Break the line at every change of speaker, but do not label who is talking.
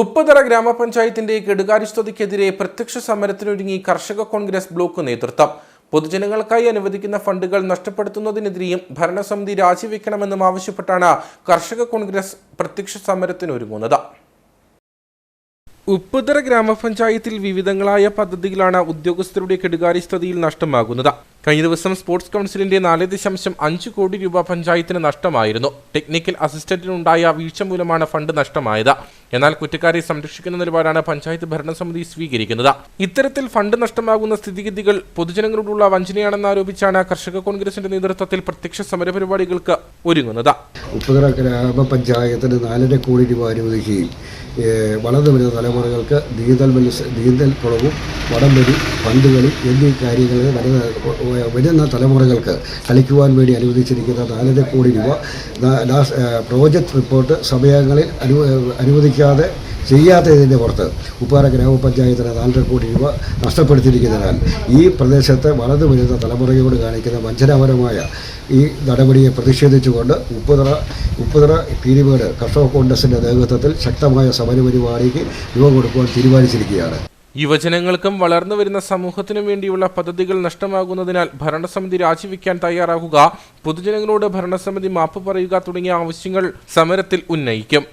ഉപ്പതറ ഗ്രാമപഞ്ചായത്തിന്റെ കെടുകാര്യസ്ഥതയ്ക്കെതിരെ പ്രത്യക്ഷ സമരത്തിനൊരുങ്ങി കർഷക കോൺഗ്രസ് ബ്ലോക്ക് നേതൃത്വം. പൊതുജനങ്ങൾക്കായി അനുവദിക്കുന്ന ഫണ്ടുകൾ നഷ്ടപ്പെടുത്തുന്നതിനെതിരെയും ഭരണസമിതി രാജിവെക്കണമെന്നും ആവശ്യപ്പെട്ടാണ് കർഷക കോൺഗ്രസ് പ്രത്യക്ഷ സമരത്തിനൊരുങ്ങുന്നത്. ഉപ്പുതറ ഗ്രാമപഞ്ചായത്തിൽ വിവിധങ്ങളായ പദ്ധതികളാണ് ഉദ്യോഗസ്ഥരുടെ കെടുകാര്യസ്ഥതയിൽ നഷ്ടമാകുന്നത്. കഴിഞ്ഞ ദിവസം സ്പോർട്സ് കൗൺസിലിന്റെ നാല് ദശാംശം അഞ്ച് കോടി രൂപ പഞ്ചായത്തിന് നഷ്ടമായിരുന്നു. ടെക്നിക്കൽ അസിസ്റ്റന്റിനുണ്ടായ വീഴ്ച മൂലമാണ് ഫണ്ട് നഷ്ടമായത്. എന്നാൽ കുറ്റക്കാരെ സംരക്ഷിക്കുന്ന നിലപാടാണ് പഞ്ചായത്ത് ഭരണസമിതി സ്വീകരിക്കുന്നത്. ഇത്തരത്തിൽ ഫണ്ട് നഷ്ടമാകുന്ന സ്ഥിതിഗതികൾ പൊതുജനങ്ങളോടുള്ള വഞ്ചനയാണെന്ന് ആരോപിച്ചാണ് കർഷക കോൺഗ്രസിന്റെ നേതൃത്വത്തിൽ പ്രത്യക്ഷ സമരപരിപാടികൾക്ക് ഒരുങ്ങുന്നത്.
ഉപ്പുതറ ഗ്രാമപഞ്ചായത്തിന് നാലര കോടി രൂപ അനുവദിക്കുകയും വളർന്നു വരുന്ന തലമുറകൾക്ക് നീന്തൽ നീന്തൽ കുളവും വടംവലി പന്തുകളി എന്നീ കാര്യങ്ങൾ വരുന്ന വരുന്ന തലമുറകൾക്ക് കളിക്കുവാൻ വേണ്ടി അനുവദിച്ചിരിക്കുന്ന നാലര കോടി രൂപ പ്രോജക്റ്റ് റിപ്പോർട്ട് സമയങ്ങളിൽ അനു അനുവദിക്കാതെ ചെയ്യാത്തതിന്റെ പുറത്ത് ഉപ്പാറ ഗ്രാമപഞ്ചായത്തിന് നാലര കോടി രൂപ നഷ്ടപ്പെടുത്തിയിരിക്കുന്നതിനാൽ ഈ പ്രദേശത്ത് വളർന്നു വരുന്ന തലമുറയോട് കാണിക്കുന്ന വഞ്ചനാപരമായ ഈ നടപടിയെ പ്രതിഷേധിച്ചുകൊണ്ട് ഉപ്പുതറ ഉപ്പുതറ പീരിമേട് കർഷക കോൺഗ്രസിന്റെ നേതൃത്വത്തിൽ ശക്തമായ സമരപരിപാടിക്ക് രൂപം കൊടുക്കുവാൻ തീരുമാനിച്ചിരിക്കുകയാണ്.
യുവജനങ്ങൾക്കും വളർന്നു വരുന്ന സമൂഹത്തിനും വേണ്ടിയുള്ള പദ്ധതികൾ നഷ്ടമാകുന്നതിനാൽ ഭരണസമിതി രാജിവെക്കാൻ തയ്യാറാകുക പൊതുജനങ്ങളോട് ഭരണസമിതി മാപ്പ് പറയുക തുടങ്ങിയ ആവശ്യങ്ങൾ സമരത്തിൽ ഉന്നയിക്കും.